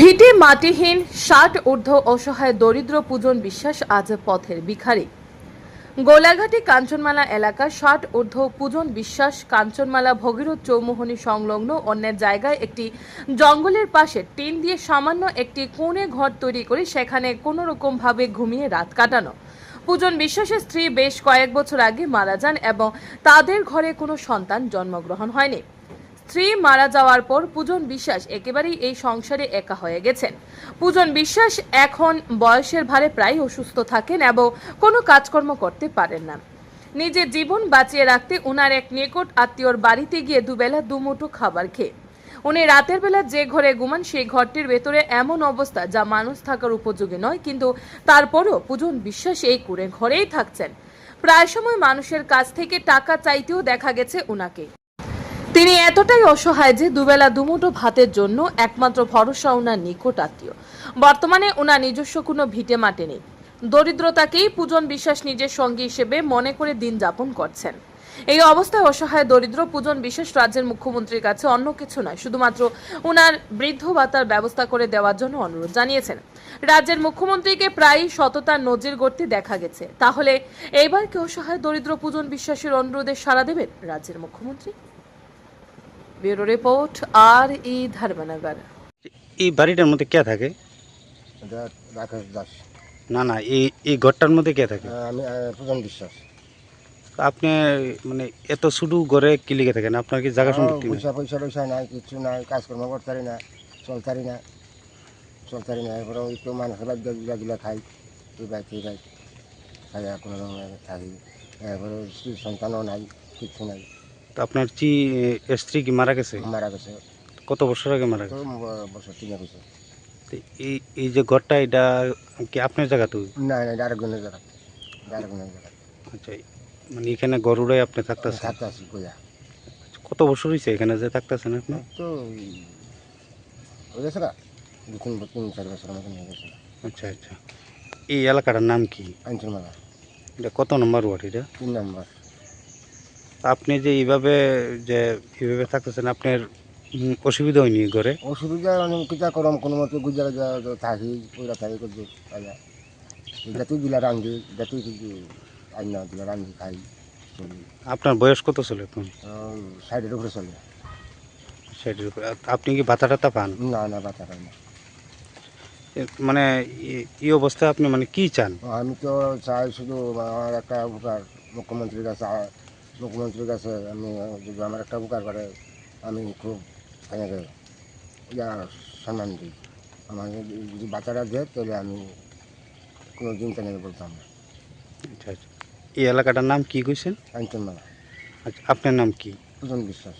ভিটে মাটিহীন, ষাট ঊর্ধ্ব অসহায় দরিদ্র পূজন বিশ্বাস আজ পথের ভিখারি। গোলাঘাটি কাঞ্চনমালা এলাকার ষাট ঊর্ধ্ব পূজন বিশ্বাস কাঞ্চনমালা ভগীরথ চৌমোহনী সংলগ্ন অন্যের জায়গায় একটি জঙ্গলের পাশে টিন দিয়ে সামান্য একটি কোণে ঘর তৈরি করে সেখানে কোনো রকমভাবে ঘুমিয়ে রাত কাটানো। পূজন বিশ্বাসের স্ত্রী বেশ কয়েক বছর আগে মারা যান এবং তাদের ঘরে কোনো সন্তান জন্মগ্রহণ হয়নি। স্ত্রী মারা যাওয়ার পর পূজন বিশ্বাস একেবারেই এই সংসারে একা হয়ে গেছেন। পূজন বিশ্বাস এখন বয়সের ভারে প্রায় অসুস্থ থাকেন এবং কোনো কাজকর্ম করতে পারেন না। নিজের জীবন বাঁচিয়ে রাখতে উনার এক নিকট আত্মীয়র বাড়িতে গিয়ে দুবেলা দুমুঠো খাবার খেয়ে। উনি রাতের বেলা যে ঘরে ঘুমান সেই ঘরটির ভেতরে এমন অবস্থা যা মানুষ থাকার উপযোগী নয়, কিন্তু তারপরও পূজন বিশ্বাস এই কুড়ে ঘরেই থাকছেন। প্রায় সময় মানুষের কাছ থেকে টাকা চাইতেও দেখা গেছে উনাকে। তিনি এতটাই অসহায় যে দুবেলা দুমুঠো ভাতের জন্য একমাত্র ভরসা ওনার নিকট আত্মীয়। বর্তমানে ওনার নিজস্ব কোনো ভিটে মাটি নেই। দরিদ্রতাকেই পূজন বিশ্বাস নিজের সঙ্গী হিসেবে মনে করে দিন যাপন করছেন। এই অবস্থায় অসহায় দরিদ্র পূজন বিশ্বাস রাজ্যের মুখ্যমন্ত্রীর কাছে অন্য কিছু নয়, শুধুমাত্র ওনার বৃদ্ধ ভাতার ব্যবস্থা করে দেওয়ার জন্য অনুরোধ জানিয়েছেন। রাজ্যের মুখ্যমন্ত্রীকে প্রায়ই সততার নজির গড়তে দেখা গেছে। তাহলে এইবার কি অসহায় দরিদ্র পূজন বিশ্বাসের অনুরোধে সাড়া দেবেন রাজ্যের মুখ্যমন্ত্রী? ব্যুরো রিপোর্ট আর ই ধর্মনগর। এই বাড়িটার মধ্যে কে থাকে? এটা রাকেশ দাস। না না এই এই ঘরটার মধ্যে কে থাকে? আমি প্রধান বিশ্বাস। আপনি মানে এত শুধু ঘরে কি লিখে থাকেন? আপনার কি জায়গা সম্পত্তি? পয়সা পয়সা টয়সা নাই কিছু নাই কাজকর্ম করতারি না চলতারি না চলতারি না। এরপরে ওই তো মানুষের বাদ দিলা দিলা খাই এই বাইক এই বাইক খাই কোনো রকম থাকি। এরপরে সন্তানও নাই কিছু নাই। তো আপনার কি স্ত্রী কি মারা গেছে? মারা গেছে। কত বছর আগে মারা গেছে? বছর তিনে তো এই এই যে ঘরটা এটা কি আপনার জায়গা তো? না না আরেকজনের জায়গা। আরেকজনের জায়গা। আচ্ছা মানে এখানে গরুড়াই আপনি থাকতেছেন? থাকতে আসি কইয়া কত বছর হয়েছে এখানে যে থাকতেছেন আপনি? তো হয়ে গেছে না? দু তিন তিন চার বছর মতন হয়ে গেছে। আচ্ছা আচ্ছা। এই এলাকাটার নাম কি? আঞ্চল মেলা এটা কত নম্বর ওয়ার্ড এটা? তিন নম্বর। আপনি যে এইভাবে যে এইভাবে থাকতেছেন আপনার অসুবিধা হয়নি ঘরে? অসুবিধা অনেক কিতা করম কোনো মতো গুজা থাকি ওইরা থাকি আয়া যাতে দিলা রান্ধি যাতে কিছু আইনা দিলা রান্ধি খাই চলি। আপনার বয়স কত ছিল এখন? সাইডের উপরে চলে। সেটির উপরে। আপনি কি ভাতা টাতা পান? না না বাতা পাই না। মানে এই অবস্থায় আপনি মানে কি চান? আমি তো চাই শুধু আমার একটা উপকার মুখ্যমন্ত্রীর কাছে মুখ্যমন্ত্রীর কাছে আমি যদি আমার একটা উপকার করে আমি খুব এনেকে ইয়া সম্মান দিই। আমার যদি বাচ্চারা দেয় তাহলে আমি কোনো দিন নেই বলতাম না। আচ্ছা আচ্ছা। এই এলাকাটার নাম কী কইছেন? না আচ্ছা আপনার নাম কি? প্রধান বিশ্বাস।